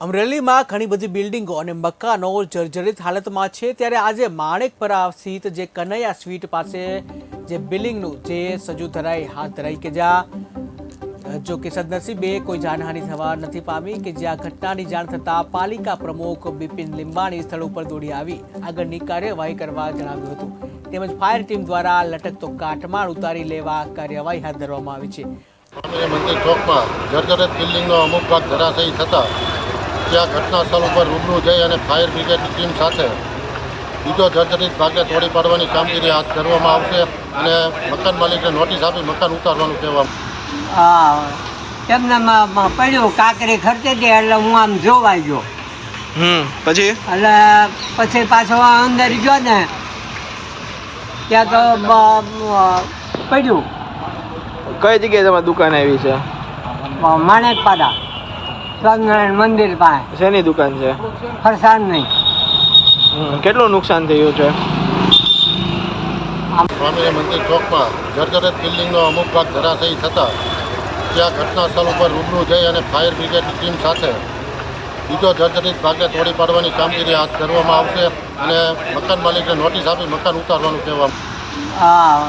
અમરેલીમાં ઘણી બધી બિલ્ડિંગો અને મકાનો જર્જરિત હાલતમાં છે. ત્યારે આજે માણેકપરા સ્થિત જે કનૈયા સ્વીટ પાસે જે બિલ્ડિંગનું જે સજુ ધરાઈ હાથ ધરાઈ કે જ્યાં જો કે સદનસીબે કોઈ જાનહાનિ થવા નથી પામી કે જ્યાં ઘટનાની જાણ થતાં પાલિકા પ્રમુખ બિપિન લીંબાણી સ્થળ ઉપર દોડી આવી. આગળની કાર્યવાહી કરવા જણાવ્યું હતું. તેમજ ફાયર ટીમ દ્વારા લટકતો કાટમાળ ઉતારી લેવા કાર્યવાહી હાથ ધરવામાં આવી છે. મંદિર ચોકમાં જર્જરિત બિલ્ડિંગનો અમુક ભાગ ધરાશયી થતા ત્યાં ઘટના સ્થળ ઉપર રૂબરૂ જઈ અને ફાયર બ્રિગેડની ટીમ સાથે બીજો જર્જરિત ભાગને તોડી પાડવાની કામગીરી હાથ ધરવામાં આવશે અને મકાન માલિકને નોટિસ આપી મકાન ઉતારવાનું કહેવામાં મ- પડ્યું કાંકરી ખર્ચે હતી એટલે હું આમ જોવાઈ ગયો. હમ પછી? એટલે પછી પાછો અંદર ગયો ને ત્યાં તો પડ્યું. કઈ જગ્યાએ તમારી દુકાન આવી છે? માણેકપાડા. સ્વામિનારાયણ મંદિર પાસે. શેની દુકાન છે? ફરસાણ નહીં કેટલું નુકસાન થયું છે? સ્વામી મંદિર ચોકમાં જર્જરિત બિલ્ડિંગનો અમુક ભાગ ધરાશયી થતાં ત્યાં ઘટના સ્થળ ઉપર રૂબરૂ જઈ અને ફાયર બ્રિગેડની ટીમ સાથે બીજો જર્જરિત ભાગને તોડી પાડવાની કામગીરી હાથ ધરવામાં આવશે અને મકાન માલિકને નોટિસ આપી મકાન ઉતારવાનું કહેવામાં હા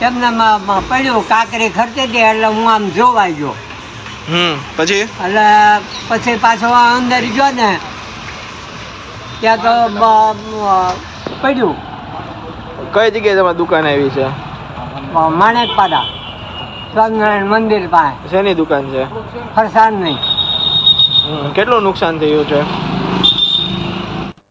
એમને મ- મ- પડ્યું કાંકરી ખર્ચે એટલે હું આમ જોવાઈ ગયો. હમ પછી? એટલે પછી પાછો અંદર ગયો ને ત્યાં તો પડ્યું. કઈ જગ્યાએ તમારી દુકાન આવી છે? માણેક માણેકપાડા સ્વામિનારાયણ મંદિર પાસે. શેની દુકાન છે? ફરસાણ નહીં કેટલું નુકસાન થયું છે?